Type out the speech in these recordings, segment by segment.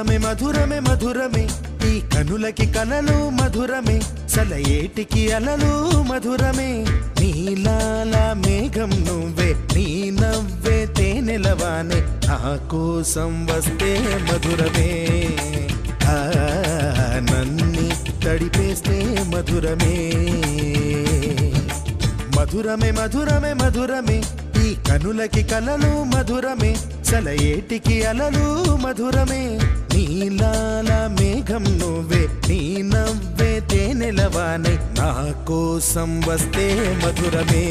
మధురమే మధురమే మధురమే. ఈ కనులకి కలలు మధురమే. సలయేటికి అలలు మధురమే. నీలాల మేఘం నువ్వే నీ నవ్వే తేనెలవానే. ఆ కోసం వస్తే మధురమే. నన్ని తడిపేస్తే మధురమే. మధురమే మధురమే మధురమే. ఈ కనులకి కలలు మధురమే. సలయేటికి అలలు మధురమే. నీలాల మేఘం నువ్వే నీ నవ్వే తేనెలవానే నా కోసం వస్తే మధురమే.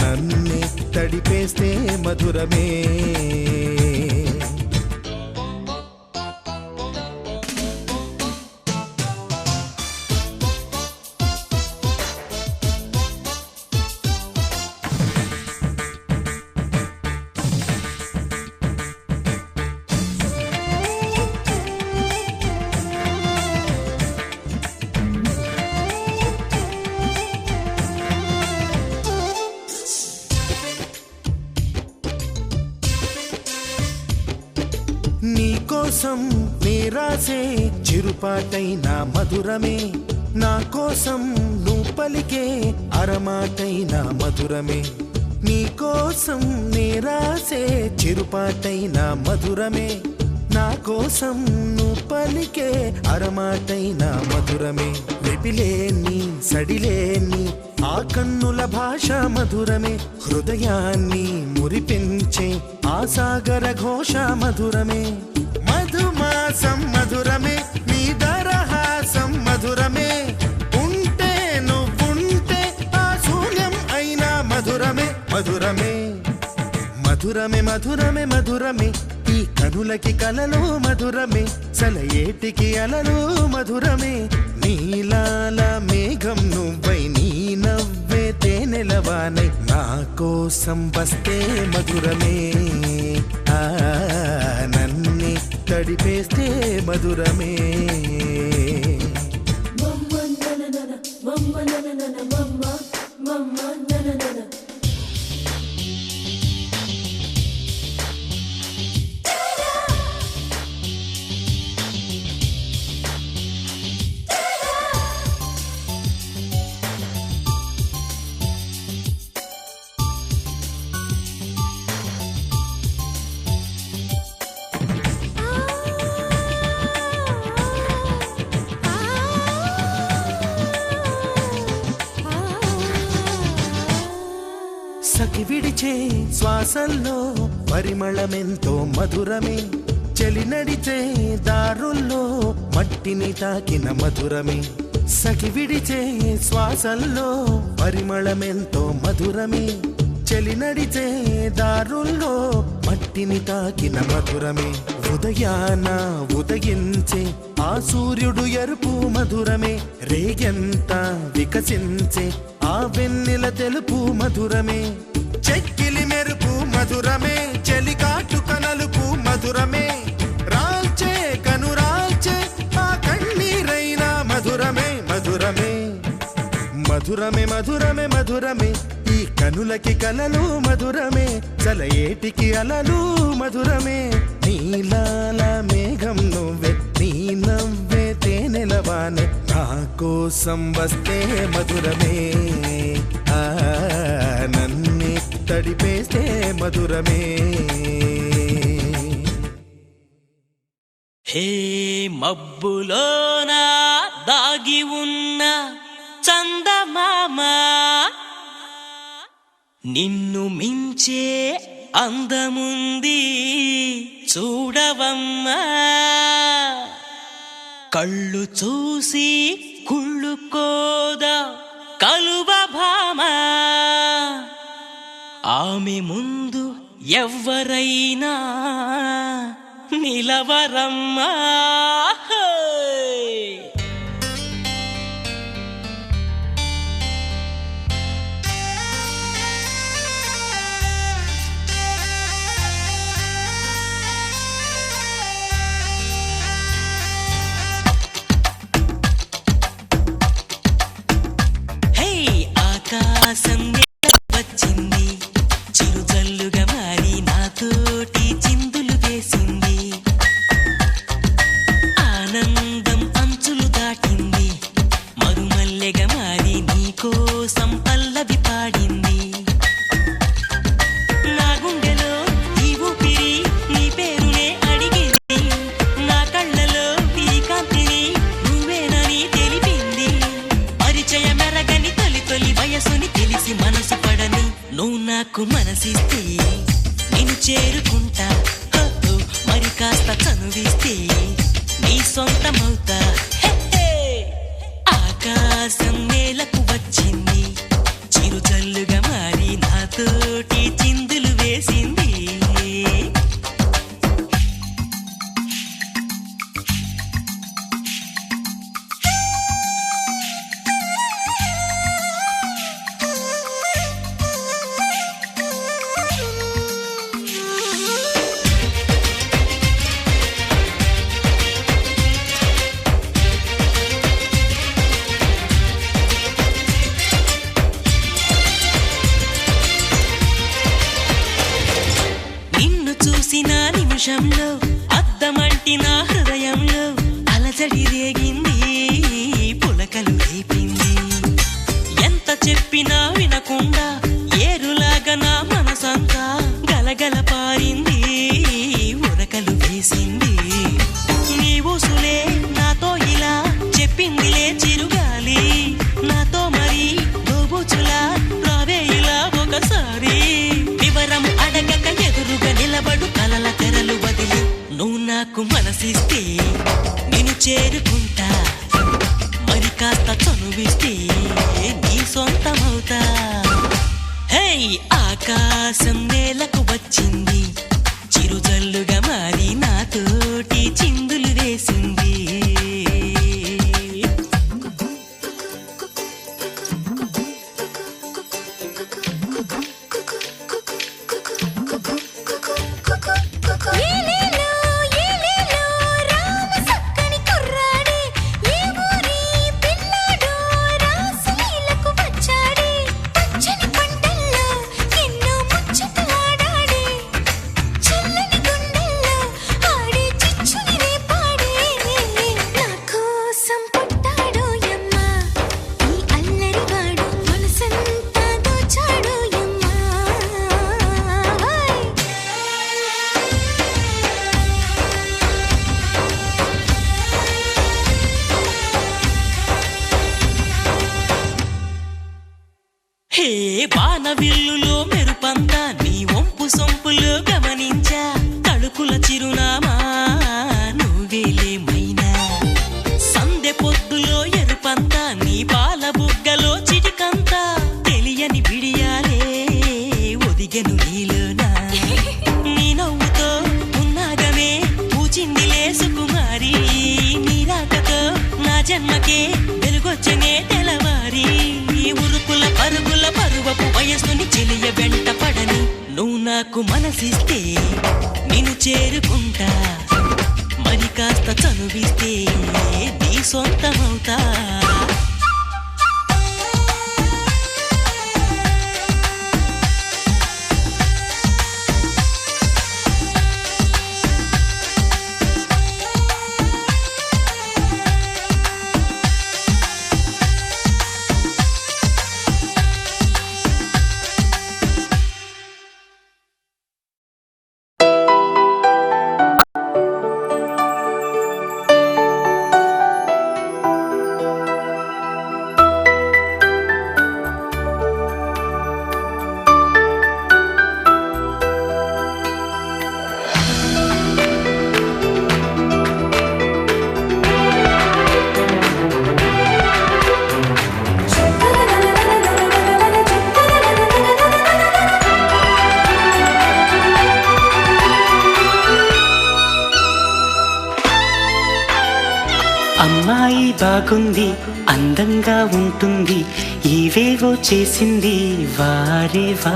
నన్నే తడిపేస్తే మధురమే. కోసం నేరాసే చిరుపాటైన మధురమే. నా కోసం నువ్వు పలికే అరమాటైన మధురమే. నీకోసం నేరాసే చిరుపాటైన మధురమే. నా కోసం నువ్వు పలికే అరమాటైన మధురమే. వెపిలేని సడిలేని ఆ కన్నుల భాష మధురమే. హృదయాన్ని మురిపించే ఆ సాగర ఘోష మధురమే. మధుమాసం మధురమే నీ దరహాసం మధురమే. ఉంటే నువ్వుంటే ఆ శూన్యం అయినా మధురమే మధురమే. మధురమే మధురమే మధురమే. ఈ కనులకి కలలు మధురమే సలయేటికి అలలు మధురమే. నీలాల మేఘం నువ్వై నీ నవ్వే నా కోసం వస్తే మధురమే. ఆ నన్ని తడిపేస్తే మధురమే. మమ్మ na na na na, mama na na na శ్వాసల్లో పరిమళమెంతో మధురమే. చలి నడిచే దారుల్లో మట్టిని తాకిన మధురమే. సఖి విడిచే శ్వాసల్లో పరిమళమెంతో మధురమే. చలి నడిచే దారుల్లో మట్టిని తాకిన మధురమే. ఉదయాన ఉదయించే ఆ సూర్యుడు ఎరుపు మధురమే. రేగెంత వికసించే ఆ వెన్నెల తెలుపు మధురమే. చెక్కిలి మెరుపు మధురమే చెలికాటు కనలుపు మధురమే. రాల్చే కనురాల్చే ఆ కన్నీరైన మధురమే మధురమే. మధురమే మధురమే మధురమే. ఈ కనులకి కలలు మధురమే. చలయేటికి అలలు మధురమే. నీలాల మేఘం నువ్వే నీ నవ్వే తేనెలవానే. నా కోసం వస్తే మధురమే. ఆనంద తడిపేస్తే మధురమే. హే మబ్బులోన దాగి ఉన్న చందమామ నిన్ను మించే అందముంది చూడవమ్మా. కళ్ళు చూసి కుళ్ళుకోదా కలువ భామా. ఆమె ముందు ఎవ్వరైనా నిలవరమ్మా. these keys. ఆకాశంలో అద్దమంటి నా హృదయంలో అలజడి ఆకాశం నేలకు వచ్చింది. చిరుజల్లుగా మారి నాతోటి చిందులు వేసి నాకు మనసిస్తే నిన్ను చేరుకుంటా. మరి కాస్త చనువిస్తే నీ సొంతమవుతా. నాకుంది అందంగా ఉంటుంది. ఇవేవో చేసింది వారేవా?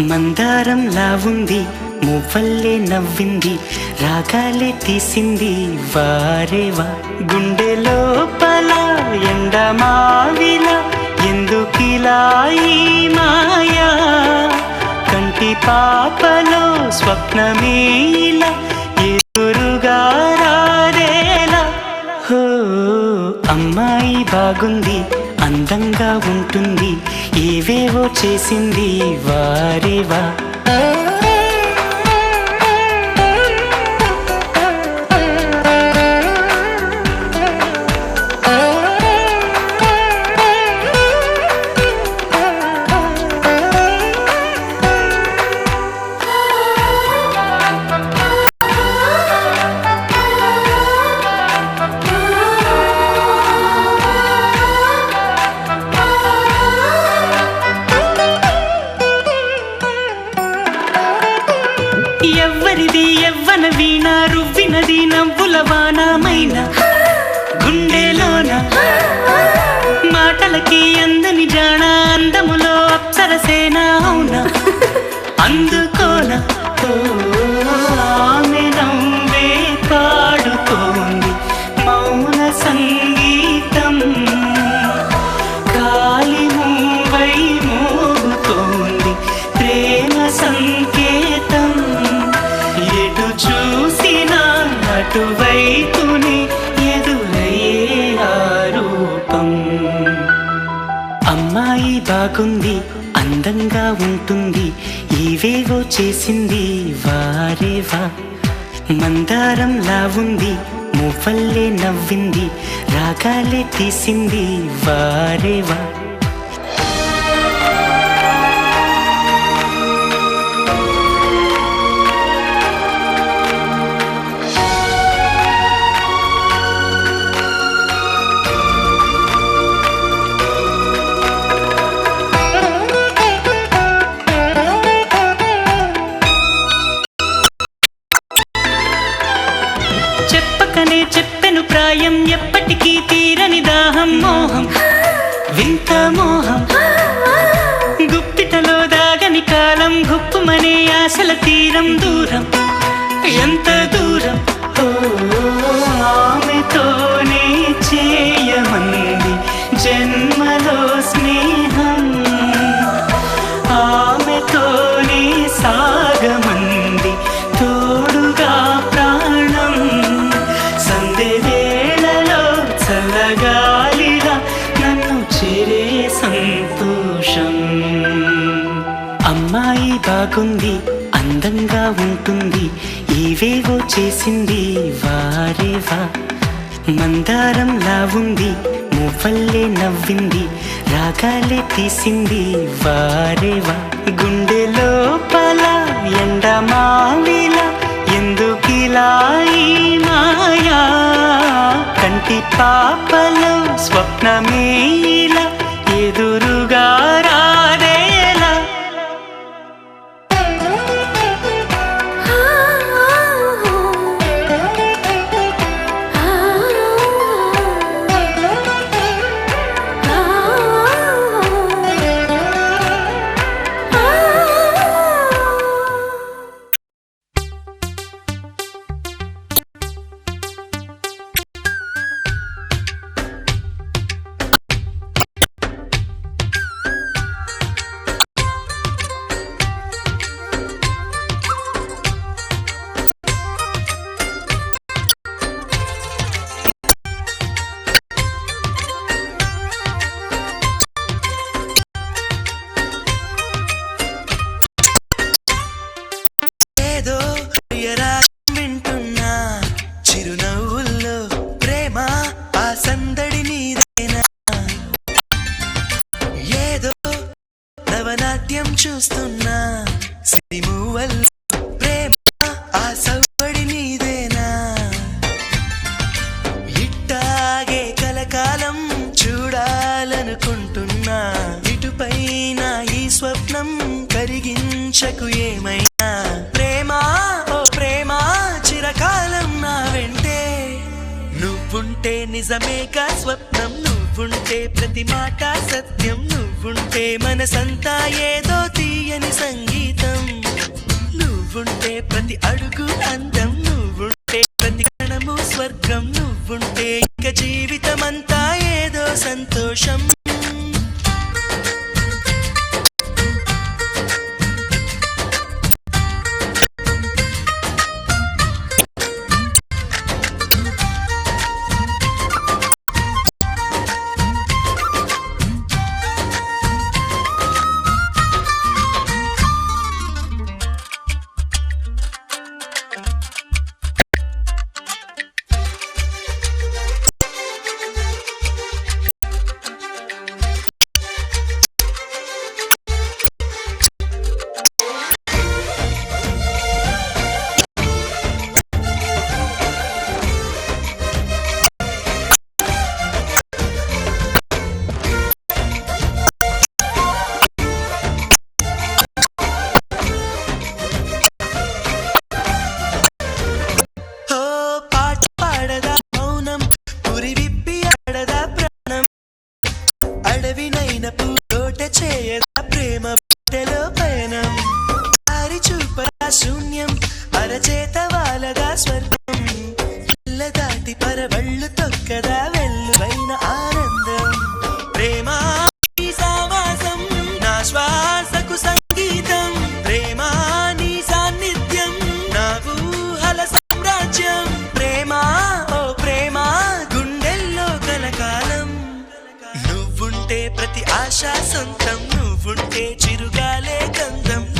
మందారం లావుంది మువ్వల్లే నవ్వింది రాగాలే తీసింది వారేవా? గుండె లోపల ఎండ మావిల ఎందుకిలా మాయా? కంటి పాపలో స్వప్నమేలా అమ్మాయి బాగుంది అందంగా ఉంటుంది. ఏవేవో చేసింది వారేవా? బాగుంది అందంగా ఉంటుంది. ఏవేవో చేసింది వారేవా మందారంలా ఉంది మువ్వల్లే నవ్వింది రాగాలే తీసింది వారేవా చెప్పెను ప్రాయం ఎప్పటికీ తీరని దాహం మోహం. వింత మోహం. గుప్పిటలో దాగని కాలం గుప్పుమనే ఆశల తీరం దూరం. ఎంత దూరం? ఓ, నీవేవో చేసింది వారేవా మందారంలా ఉంది మువ్వల్లే నవ్వింది రాగాలే తీసింది వారేవా గుండె లోపల ఎండమావిల ఎందుకిలా మాయా? కంటి పాపలో స్వప్నమేలా ఎదురుగా ఆ సవ్వడి నీదేనా ఇట్టాగే కలకాలం చూడాలనుకుంటున్నా. ఇటుపైన ఈ స్వప్నం కరిగించకు ఏమైనా? ప్రేమ? ఓ ప్రేమ చిరకాలం నా వెంటే. నువ్వుంటే నిజమేగా స్వప్నం నువ్వుంటే ప్రతి మాట సత్యం నువ్వుంటే మనసంతా ఏదో తీయని సంగీతం. నువ్వుంటే ప్రతి అడుగు అందం నువ్వుంటే ప్రతి క్షణము స్వర్గం నువ్వుంటే ఇక జీవితమంతా ఏదో సంతోషం. them.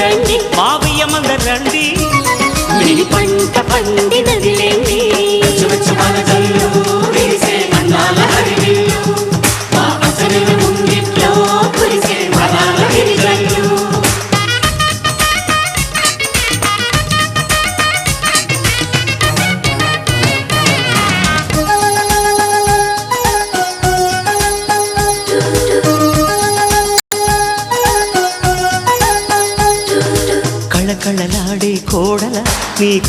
రండి మావయ్య మందరండి పంట పండిన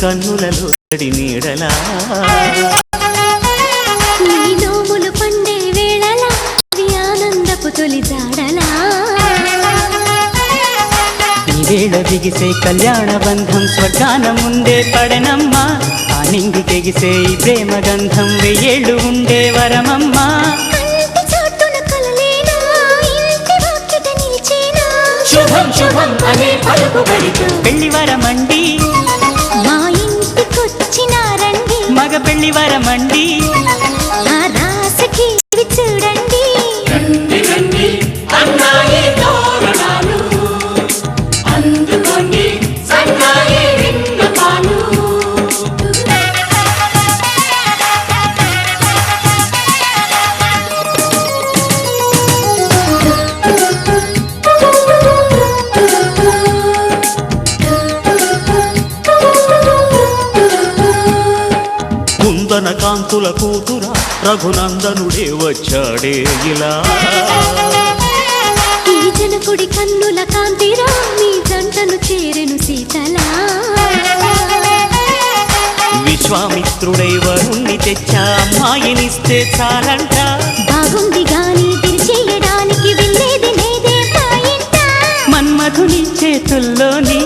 కన్నులలో తడి నీడలా. నోములు పండే వేళలా ఆనందపు తొలి జాడలా. వేళ బిగిసే కళ్యాణ బంధం స్వర్గాన ముందే పడనమ్మా. ఆ నింగి తెగిసే ఈ ప్రేమ గంధం వెయ్యేళ్ళు ఉండే వరమమ్మా. శుభం శుభం అనే పలుకుబడితో పెళ్ళి వరమండి. మా ఇంటికొచ్చినారండి మగ పెళ్ళి వరమండి. కాంతుల కూతురా రఘునందనుడే వచ్చాడే ఇలా. జనకుడి కన్నుల కాంతిరా మీ జంటను చేరెను సీతలా విశ్వామిత్రుడై వరుణ్ణి తెచ్చా అమ్మాయినిస్తే చాలంట. బాగుంది గాని తెరిచేయడానికి వెళ్ళేది లేదే మన్మధుని చేతుల్లోని